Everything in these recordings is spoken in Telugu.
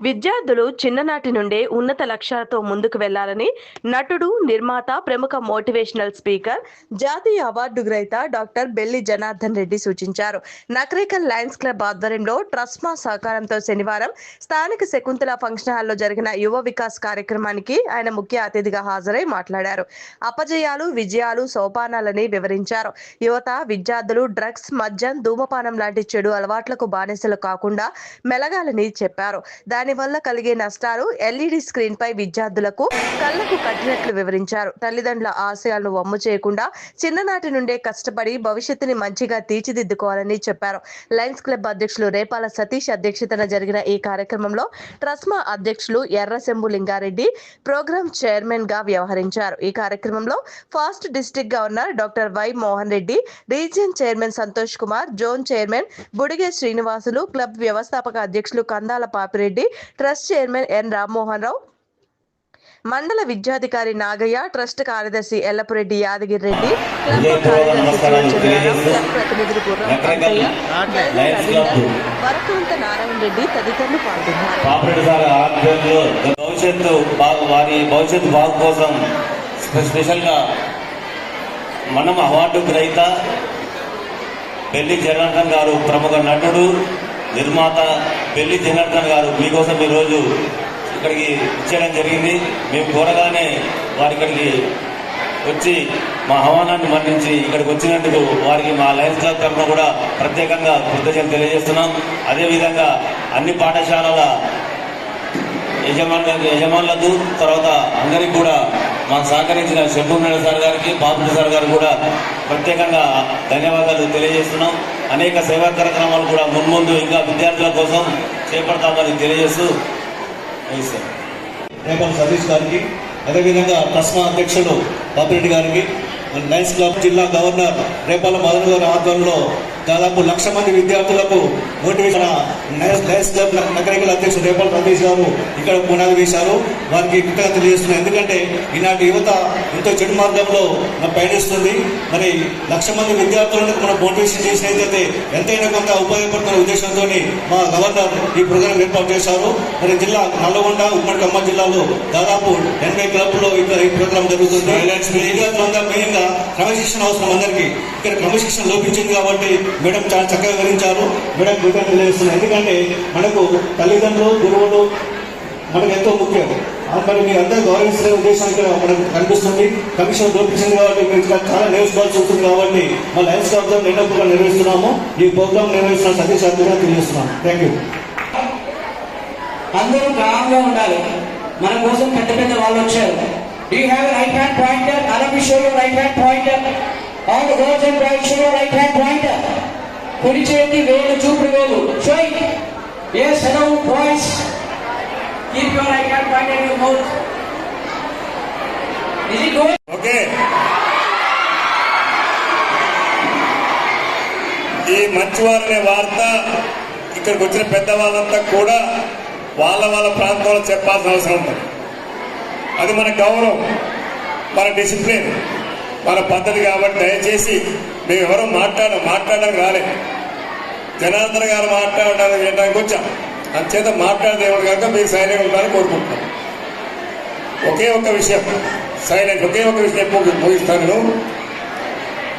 విద్యార్థులు చిన్ననాటి నుండే ఉన్నత లక్ష్యాలతో ముందుకు వెళ్ళాలని నటుడు నిర్మాత ప్రముఖ మోటివేషనల్ స్పీకర్ జాతీయ అవార్డు గ్రహీత డాక్టర్ బెల్లి జనార్దన్ రెడ్డి సూచించారు. నకరేకల్ లయన్స్ క్లబ్ ఆధ్వర్యంలో ట్రస్మా సహకారంతో శనివారం స్థానిక శకుంతల ఫంక్షన్ హాల్లో జరిగిన యువ వికాస్ కార్యక్రమానికి ఆయన ముఖ్య అతిథిగా హాజరై మాట్లాడారు. అపజయాలు విజయాలు సోపానాలని వివరించారు. యువత విద్యార్థులు డ్రగ్స్ మద్యం ధూమపానం లాంటి చెడు అలవాట్లకు బానిసలు కాకుండా మెలగాలని చెప్పారు. దానివల్ల కలిగే నష్టాలు ఎల్ఈడి స్క్రీన్ పై విద్యార్థులకు కళ్ళకు కట్టినట్లు వివరించారు. తల్లిదండ్రుల ఆశయాలను వమ్ము చేయకుండా చిన్ననాటి నుండే కష్టపడి భవిష్యత్తుని మంచిగా తీర్చిదిద్దుకోవాలని చెప్పారు. లయన్స్ క్లబ్ అధ్యక్షులు రేపాల సతీష్ అధ్యక్షతన జరిగిన ఈ కార్యక్రమంలో ట్రస్మా అధ్యక్షులు ఎర్రశంభు లింగారెడ్డి ప్రోగ్రాం చైర్మన్గా వ్యవహరించారు. ఈ కార్యక్రమంలో past district governor doctor Y Mohan Reddy region chairman Santosh Kumar zone chairman Budige Srinivasulu club వ్యవస్థాపక అధ్యక్షులు Kandala Papireddy trust chairman N Rammohan Rao. మండల విద్యాధికారి నాగయ్య ట్రస్ట్ కార్యదర్శి ఎల్లపురెడ్డి యాదగిరి రెడ్డి క్లబ్ కార్యదర్శి శివచంద్రరావు, క్లబ్ ప్రతినిధులు నారాయణ రెడ్డి తదితరులు పాల్గొన్నారు. భవిష్యత్తు వారి భవిష్యత్తు బాగు కోసం స్పెషల్గా మనం అవార్డు గ్రహీత పెళ్ళి జనార్దన్ గారు ప్రముఖ నటుడు నిర్మాత పెళ్ళి జనార్దన్ గారు మీకోసం ఈరోజు ఇక్కడికి ఇచ్చేయడం జరిగింది. మేము కోరగానే వారి ఇక్కడికి వచ్చి మా ఆహ్వానాన్ని మన్నించి ఇక్కడికి వచ్చినందుకు వారికి మా లయన్స్ క్లబ్ తరఫున కూడా ప్రత్యేకంగా కృతజ్ఞతలు తెలియజేస్తున్నాం. అదేవిధంగా అన్ని పాఠశాలల యజమానుల యజమానులకు తర్వాత అందరికి కూడా మా సహకరించిన శంభునాయుడు సార్ గారికి బాబుడి సార్ గారు కూడా ప్రత్యేకంగా ధన్యవాదాలు తెలియజేస్తున్నాం. అనేక సేవా కార్యక్రమాలు కూడా మున్ముందు ఇంకా విద్యార్థుల కోసం చేపడతామని తెలియజేస్తూ ముగిస్తాను సతీష్ గారికి అదేవిధంగా ప్రశ్న అధ్యక్షుడు బాపిరెడ్డి గారికి నైన్స్ క్లబ్ జిల్లా గవర్నర్ రేపాల మదన్ గారి ఆధ్వర్యంలో దాదాపు లక్ష మంది విద్యార్థులకు మోటివేషన్ లయన్స్ క్లబ్ నగరికల అధ్యక్షుడు రేపాల సతీష్ గారు ఇక్కడ పునాది వేశారు. వారికి కృతజ్ఞత తెలియజేస్తున్నాను. ఎందుకంటే ఈనాటి యువత ఎంతో చెడు మార్గంలో పయనిస్తుంది. మరి లక్ష మంది విద్యార్థులను మనం మోటివేషన్ చేసినట్లయితే ఎంతైనా కొంత ఉపయోగపడుతున్న ఉద్దేశంతో మా గవర్నర్ ఈ ప్రోగ్రాం ఏర్పాటు చేశారు. మరి జిల్లా నల్లగొండ ఉమ్మడి ఖమ్మం జిల్లాలో దాదాపు ఎనభై క్లబ్లో ఇక్కడ ఈ ప్రోగ్రాం జరుగుతుంది. విద్యార్థులందరూ మెయిన్గా క్రమశిక్షణ అవసరం అందరికీ. ఇక్కడ క్రమశిక్షణ లోపించింది కాబట్టి మేడం చాలా చక్కగా వివరించారు. మేడం కృతజ్ఞతలు తెలియజేస్తున్నాను. ఎందుకంటే మనకు తల్లిదండ్రులు గురువులు మనకు ఎంతో ముఖ్యం. మరి మీరు అందరూ గౌరవిస్తున్న ఉద్దేశం ఇక్కడ మనకు కనిపిస్తుంది. కమిషన్ దొరికింది కాబట్టి మీరు ఇక్కడ చాలా నేర్చుకోవాల్సి వస్తుంది కాబట్టి మా లైన్స్ క్లబ్తో నిన్నప్పుడు నిర్వహిస్తున్నాము. ఈ ప్రోగ్రామ్ నిర్వహిస్తున్న సతీష్ గారు తెలియజేస్తున్నాం థ్యాంక్ యూ అందరూ గ్రామంలో ఉండాలి. మన కోసం పెద్ద పెద్ద వాళ్ళు వచ్చారు. Do have right hand pointer అలమి show right hand pointer and the girls and boys show right hand point కుడి చేతి వేలు చూపుడు వేలు show yes hello boys keep your right hand point and your mouth is it going okay ఈ మంచివారనే వార్త ఇక్కడికి వచ్చిన పెద్దవాళ్ళంతా కూడా వాళ్ళ వాళ్ళ ప్రాంతంలో చెప్పాల్సిన అవసరం ఉంది. అది మన గౌరవం మన డిసిప్లిన్. మన పద్ధతి కాబట్టి దయచేసి మేము ఎవరో మాట్లాడ మాట్లాడడానికి రాలేదు జనార్దన్ గారు మాట్లాడడానికి వినడానికి వచ్చాం. అంచేత మాట్లాడదేవుడు కనుక మీరు సైలెంట్ ఉండాలని కోరుకుంటున్నాం. ఒకే ఒక విషయం సైలెంట్ ఒకే ఒక విషయం ముగి- ముగిస్తాను.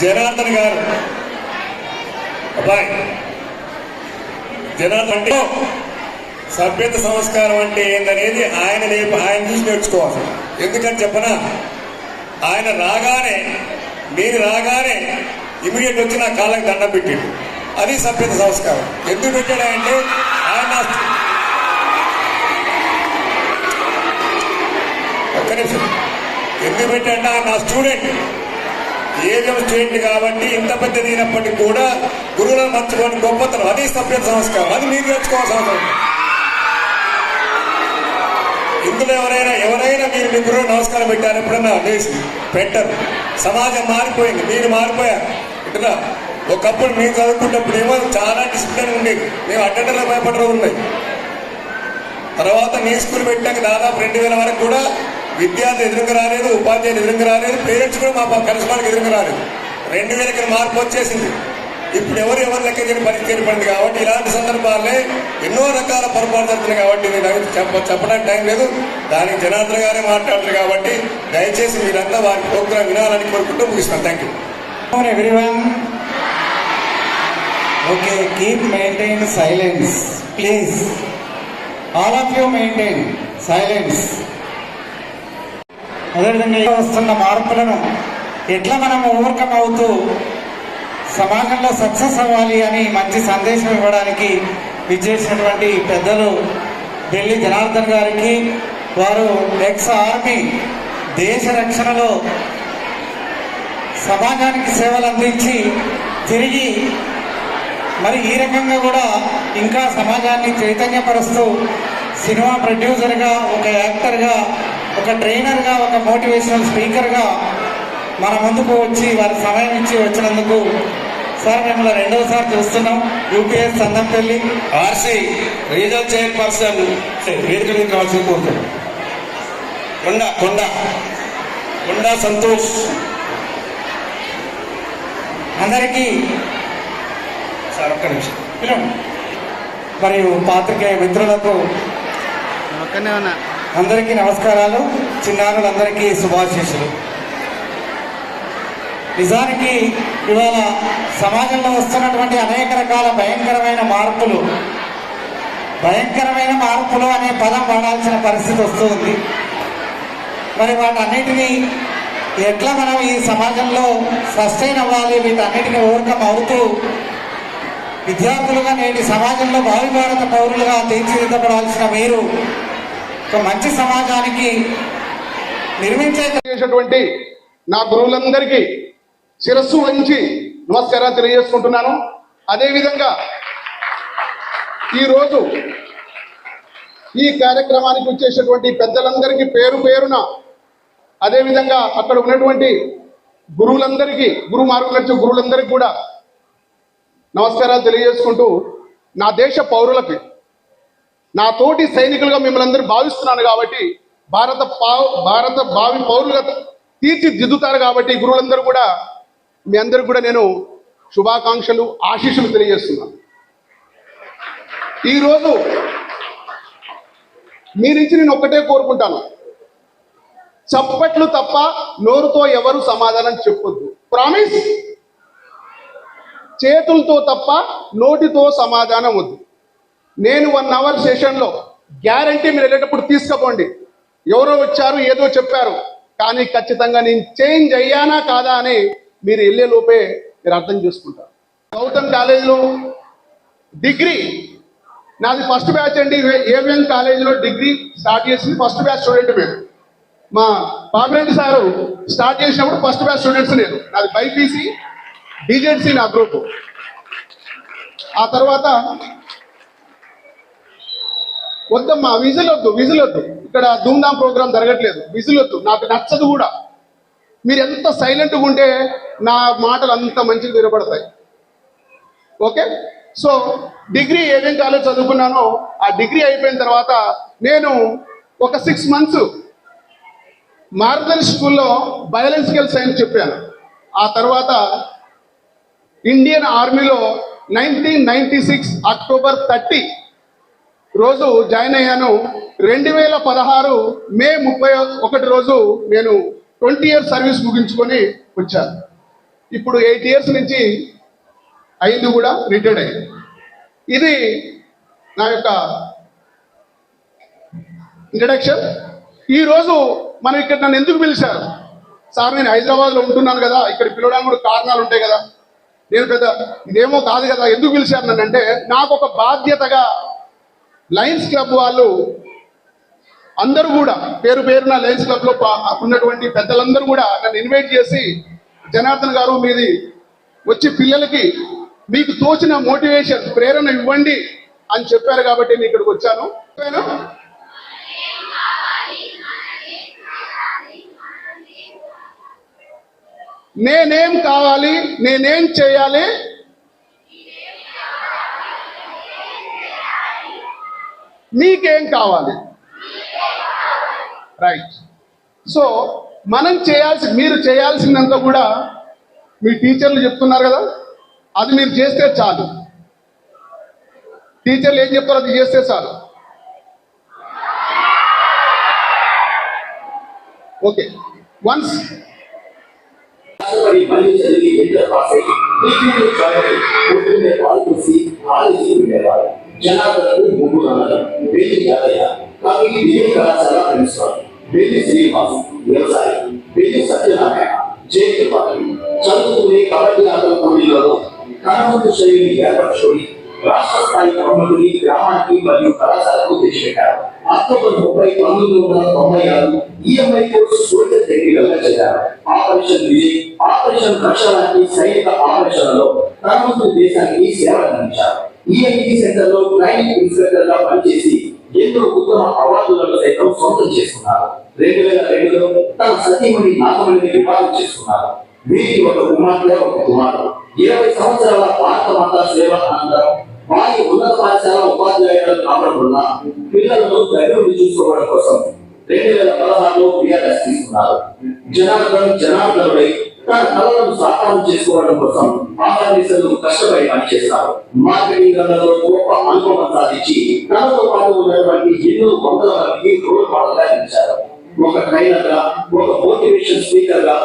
జనార్దన్ గారు అబ్బాయి జనార్దన్ అంటే సభ్యత సంస్కారం అంటే ఏందనేది ఆయన నేర్ప ఆయన చూసి నేర్చుకోవాలి. ఎందుకని చెప్పనా? ఆయన రాగానే మీరు రాగానే ఇమీడియట్ వచ్చి నా కాళ్ళకి దండం పెట్టిండు. అది సభ్యత సంస్కారం. ఎందుకు పెట్టాడంటే ఆయన ఒక్క నిమిషం. ఎందుకు పెట్టాడంటే ఆయన నా స్టూడెంట్ ఏదో స్టూడెంట్ కాబట్టి ఇంత పెద్ద దిగినప్పటికీ కూడా గురువులను మర్చిపోని గొప్పతనం. అది సభ్యత సంస్కారం. అది మీరు నేర్చుకోవాల్సిన అవసరం. ఉంది. ఎవరైనా ఎవరైనా మీరు మీ గురువు నమస్కారం పెట్టారు ఎప్పుడన్నా లేచి పెట్టరు. సమాజం మారిపోయింది మీరు మారిపోయారు. ఇట్లా ఒకప్పుడు మేము చదువుకున్నప్పుడు ఏమో చాలా డిసిప్లిన్ ఉండేది. మేము అటెండర్ల భయపడడం ఉన్నాయి. తర్వాత నీ స్కూల్ పెట్టాక దాదాపు రెండు వేల వరకు కూడా విద్యార్థి ఎదురుగా రాలేదు ఉపాధ్యాయులు ఎదురుకు రాలేదు పేరెంట్స్ కూడా మా కరెస్పాండ్కి ఎదురుగా రాలేదు. రెండు వేలకి మార్పు వచ్చేసింది. ఇప్పుడు ఎవరు ఎవరు లెక్క చేయని పరిస్థితి ఏర్పడింది కాబట్టి ఇలాంటి సందర్భాలే ఎన్నో రకాల పొరపాటు జరుగుతున్నాయి కాబట్టి నేను చెప్ప చెప్పడానికి టైం లేదు. దానికి జనార్దన్ గారే మాట్లాడుతున్నారు కాబట్టి దయచేసి మీరంతా వారి ప్రోగ్రాం వినాలని కోరుకుంటూ ముగిస్తాను thank you everyone okay keep maintain silence please all of you maintain silence అదేవిధంగా వస్తున్న మార్పులను ఎట్లా మనం ఓవర్కమ్ అవుతూ సమాజంలో సక్సెస్ అవ్వాలి అని మంచి సందేశం ఇవ్వడానికి విచ్చేసినటువంటి పెద్దలు ఢిల్లీ జనార్దన్ గారికి వారు ఎక్స్ ఆర్మీ దేశ రక్షణలో సమాజానికి సేవలు అందించి తిరిగి మరి ఈ రకంగా కూడా ఇంకా సమాజాన్ని చైతన్యపరుస్తూ సినిమా ప్రొడ్యూసర్గా ఒక యాక్టర్గా ఒక ట్రైనర్గా ఒక మోటివేషనల్ స్పీకర్గా మన ముందుకు వచ్చి వారి సమయం ఇచ్చి వచ్చినందుకు సార్ మిమ్మల్ని రెండవసారి చూస్తున్నాం UPS Sandampalli RC regional chairperson వేదిక మీద కావాల్సి కోరుతున్నాను కొండ కొండ. కొండ సంతోష్. అందరికీ సార్ ఒక్క నిమిషం. పిలవండి. మరియు పాత్రికేయ మిత్రులకు అందరికీ నమస్కారాలు. చిన్నారులందరికీ శుభాశీస్సులు. నిజానికి ఇవాళ సమాజంలో వస్తున్నటువంటి అనేక రకాల భయంకరమైన మార్పులు. భయంకరమైన మార్పులు అనే పదం వాడాల్సిన పరిస్థితి వస్తుంది. మరి వాటన్నిటినీ ఎట్లా మనం ఈ సమాజంలో సస్టైన్ అవ్వాలి? వీటన్నిటిని ఓవర్కమ్ అవుతూ విద్యార్థులుగా నేటి సమాజంలో భావి భారత పౌరులుగా తీర్చిదిద్దబడాల్సిన మీరు ఒక మంచి సమాజానికి నిర్మించే నా గురువులందరికీ శిరస్సు వంచి నమస్కారాలు తెలియజేసుకుంటున్నాను. అదేవిధంగా ఈరోజు ఈ కార్యక్రమానికి వచ్చేసినటువంటి పెద్దలందరికీ పేరు పేరున అదేవిధంగా అక్కడ ఉన్నటువంటి గురువులందరికీ గురు మార్గం గురువులందరికీ కూడా నమస్కారాలు తెలియజేసుకుంటూ నా దేశ పౌరులకి నా తోటి సైనికులుగా మిమ్మల్ని అందరూ భావిస్తున్నాను కాబట్టి భారత భారత భావి పౌరులుగా తీర్చిదిద్దుతారు కాబట్టి గురువులందరూ కూడా మీ అందరికి కూడా నేను శుభాకాంక్షలు ఆశీస్సులు తెలియజేస్తున్నాను. ఈరోజు మీ నుంచి నేను ఒక్కటే కోరుకుంటాను. చప్పట్లు తప్ప నోరుతో ఎవరు సమాధానం చెప్పొద్దు. ప్రామిస్ చేతులతో తప్ప నోటితో సమాధానం వద్దు. నేను వన్ అవర్ సెషన్లో గ్యారంటీ మీరు వెళ్ళేటప్పుడు తీసుకుపోండి. ఎవరో వచ్చారు ఏదో చెప్పారు. కానీ ఖచ్చితంగా నేను చేంజ్ అయ్యానా కాదా అని మీరు వెళ్ళే లోపే మీరు అర్థం చేసుకుంటారు. గౌతమ్ కాలేజీలో డిగ్రీ నాది ఫస్ట్ బ్యాచ్ అండి. ఏవిఎం కాలేజీలో డిగ్రీ స్టార్ట్ చేసింది. ఫస్ట్ బ్యాచ్ స్టూడెంట్ మేము. మా పాపిరెడ్డి సారు స్టార్ట్ చేసినప్పుడు ఫస్ట్ బ్యాచ్ స్టూడెంట్స్ నేను. నాది బైపీసీ డిజెడ్సీ నా గ్రూప్. ఆ తర్వాత వద్దమ్మా విజిల్ వద్దు విజిల్ వద్దు ఇక్కడ ధూమ్ధామ్ ప్రోగ్రామ్ జరగట్లేదు. విజిల్ వద్దు నాకు నచ్చదు కూడా. మీరు ఎంత సైలెంట్గా ఉంటే నా మాటలు అంత మంచిగా వినపడతాయి. ఓకే? సో డిగ్రీ ఏమేం కాలేజ్ చదువుకున్నానో ఆ డిగ్రీ అయిపోయిన తర్వాత నేను ఒక సిక్స్ మంత్స్ మార్గల్ స్కూల్లో బయాలజికల్ సైన్స్ చెప్పాను. ఆ తర్వాత ఇండియన్ ఆర్మీలో nineteen ninety six October thirty రోజు జాయిన్ అయ్యాను. రెండు వేల పదహారు మే ముప్పై ఒకటి రోజు నేను ట్వంటీ ఇయర్స్ సర్వీస్ ముగించుకొని వచ్చారు. ఇప్పుడు ఎయిట్ ఇయర్స్ నుంచి అయింది కూడా రిటైర్డ్ అయింది ఇది నా యొక్క ఇంట్రడక్షన్. ఈరోజు మనం ఇక్కడ నన్ను ఎందుకు పిలిచారు? సార్ నేను హైదరాబాద్లో ఉంటున్నాను కదా ఇక్కడ పిలవడానికి కూడా కారణాలు ఉంటాయి కదా. నేను పెద్ద ఇదేమో కాదు కదా ఎందుకు పిలిచారు నన్ను అంటే నాకు ఒక బాధ్యతగా లయన్స్ క్లబ్ వాళ్ళు అందరూ కూడా పేరు పేరున లయన్స్ క్లబ్లో ఉన్నటువంటి పెద్దలందరూ కూడా నన్ను ఇన్వైట్ చేసి జనార్దన్ గారు మీది వచ్చి పిల్లలకి మీకు తోచిన మోటివేషన్ ప్రేరణ ఇవ్వండి అని చెప్పారు కాబట్టి నేను ఇక్కడికి వచ్చాను. నేనేం కావాలి నేనేం చేయాలి? మీకేం కావాలి? రైట్ సో మనం చేయాల్సి మీరు చేయాల్సిందంతా కూడా మీ టీచర్లు చెప్తున్నారు కదా అది మీరు చేస్తే చాలు. టీచర్లు ఏం చెప్తారో అది చేస్తే చాలు. ఓకే. వన్స్ కష్టపడి మళ్ళీ వెళ్ళి శ్రీనివాస్ వ్యవసాయం వెళ్ళి సత్యనారాయణ జయంతి పాటలు చదువుకునే కబడ్డీ ఆటల పోటీలలో కనవంతు శైలిని ఏర్పరచుకొని రాష్ట్ర స్థాయి బహుమతిని గ్రామానికి మరియు కళాశాలకు తెచ్చిపెట్టారు అక్టోబర్ ముప్పై పంతొమ్మిది వందల తొంభై ఆరు ఈఎంఐ కోర్సు సోల్జర్ టెక్నికల్ చేశారు. ఆపరేషన్ విజయ్ ఆపరేషన్ కక్ష లాంటి సైనిక ఆపరేషన్లలో కనవంతు దేశానికి సేవ అందించారు. ఈఎంఈ సెంటర్లో ట్రైనింగ్ ఇన్స్పెక్టర్గా పనిచేసి ఎందుకు ఉత్తమ అవార్డులను సైతం సొంతం చేసుకున్నారు. రెండు వేల రెండులో తన సతీమణి నాగమణిని వివాహం చేసుకున్నారు. వీరికి ఒక కుమార్తె ఒక కుమారుడు. ఇరవై సంవత్సరాల భారత మాత సేవ అనంతరం వారి ఉన్నత పాఠశాల ఉపాధ్యాయులను కావడం పిల్లలను దగ్గరుండి చూసుకోవడం కోసం రెండు వేల పదహారులో బిఆర్ఎస్ తీసుకున్నారు. జనార్దన్ జనార్దనుడై కళలను సాకారం చేసుకోవడం కోసం ఆహారీసలు కష్టపడి పనిచేస్తారు. మార్కెటింగ్ రంగంలో గొప్ప అనుభవం సాధించి తనతో పాటు ఉన్నటువంటి ఎన్నో వందల మందికి రోల్ మోడల్గా నిలిచారు. ఒక ట్రైనర్గా ఒక మోటివేషన్ స్పీకర్గా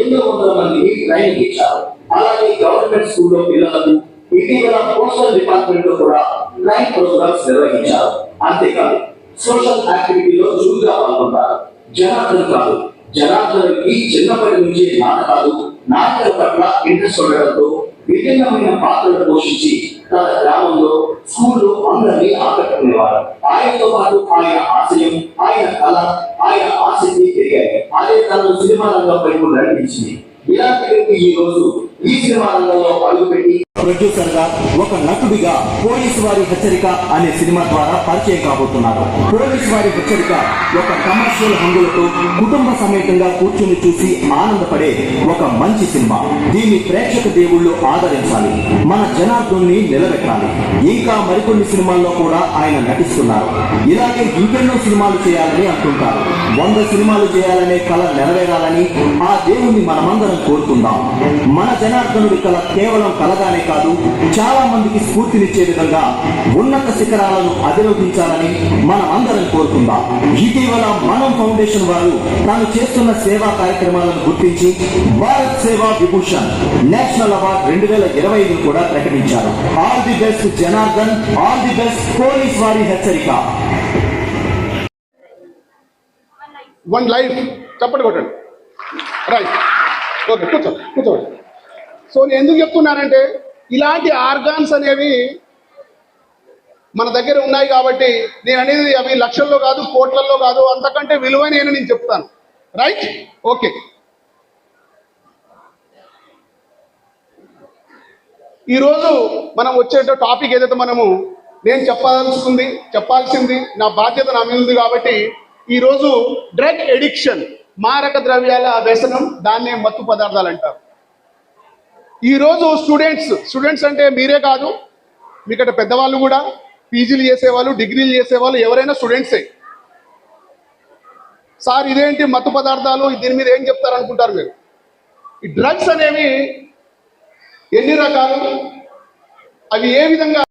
ఎన్నో వందల మందికి ట్రైనింగ్ ఇచ్చారు. అలాగే గవర్నమెంట్ స్కూల్లో పిల్లలకు ఇటీవల పోస్టల్ డిపార్ట్మెంట్లో కూడా ట్రైన్ ప్రోగ్రామ్స్ నిర్వహించారు. అంతేకాదు సోషల్ యాక్టివిటీలో చురుగ్గా పాల్గొంటారు. జనార్దన్ కాదు జనార్దన్కి చిన్నప్పటి నుంచి నాటకాలు నాటకాల పట్ల ఇంట్రెస్ట్ ఉండడంతో విభిన్నమైన పాత్రలు పోషించి తన గ్రామంలో స్కూల్లో అందరినీ ఆకట్టుకునేవారు. ఆయనతో పాటు ఆయన ఆశయం ఆయన కళ ఆయన ఆసక్తి పెరిగాయి. అదే తనను సినిమా రంగంపై వైపు నడిపించింది ఇలాంటి ఈ రోజు ఈ సినిమాలలో రంగంలో అడుగుపెట్టి ప్రొడ్యూసర్గా ఒక నటుడిగా పోలీసు వారి హెచ్చరిక అనే సినిమా ద్వారా పరిచయం కాబోతున్నారు. పోలీసు వారి హెచ్చరిక ఒక కమర్షియల్ హంగులతో కుటుంబ సమేతంగా కూర్చుని చూసి ఆనందపడే ఒక మంచి సినిమా. దీన్ని ప్రేక్షక దేవుళ్ళు ఆదరించాలి. మన జనార్దన్ని నిలబెట్టాలి. ఇంకా మరికొన్ని సినిమాల్లో కూడా ఆయన నటిస్తున్నారు. ఇలాగే ఇంకెన్నో సినిమాలు చేయాలని అనుకుంటారు వంద సినిమాలు చేయాలనే కళ నెరవేరాలని ఆ దేవుణ్ణి మనమందరం కోరుకుందాం. మన జనార్దనుడి కళ కేవలం కలగానే కాదు చాలా మందికి స్ఫూర్తినిచ్చే విధంగా ఉన్నత శిఖరాలను అధిరోహించాలని మనం అందరం కోరుకుందాం. ఇటీవల మనం ఫౌండేషన్ వారు తాను చేస్తున్న సేవా కార్యక్రమాలను గుర్తించి భారత్ సేవా విభూషణ్ నేషనల్ అవార్డ్ రెండు వేల ఇరవై ఐదు కూడా ప్రకటించారు. All the best Janardhan all the best police వారి హెచ్చరిక. వన్ లైఫ్ చప్పటి కొట్టండి. రైట్ ఓకే కూర్చోండి కూర్చోండి. సో నేను ఎందుకు చెప్తున్నానంటే ఇలాంటి ఆర్గాన్స్ అనేవి మన దగ్గర ఉన్నాయి కాబట్టి నేను అనేది అవి లక్షల్లో కాదు కోట్లలో కాదు అంతకంటే విలువైన నేను చెప్తాను. రైట్ ఓకే ఈరోజు మనం వచ్చేట టాపిక్ ఏదైతే మనము నేను చెప్పాల్సింది చెప్పాల్సింది నా బాధ్యత నా మీద ఉంది కాబట్టి ఈరోజు డ్రగ్ ఎడిక్షన్ మారక ద్రవ్యాల వ్యసనం దాన్నే మత్తు పదార్థాలు అంటారు. ఈరోజు స్టూడెంట్స్ స్టూడెంట్స్ అంటే మీరే కాదు మీకట పెద్దవాళ్ళు కూడా పీజీలు చేసేవాళ్ళు డిగ్రీలు చేసేవాళ్ళు ఎవరైనా స్టూడెంట్సే సార్ ఇదేంటి మత్తు పదార్థాలు? దీని మీద ఏం చెప్తారు అనుకుంటారు మీరు? ఈ డ్రగ్స్ అనేవి ఎన్ని రకాలు? అవి ఏ విధంగా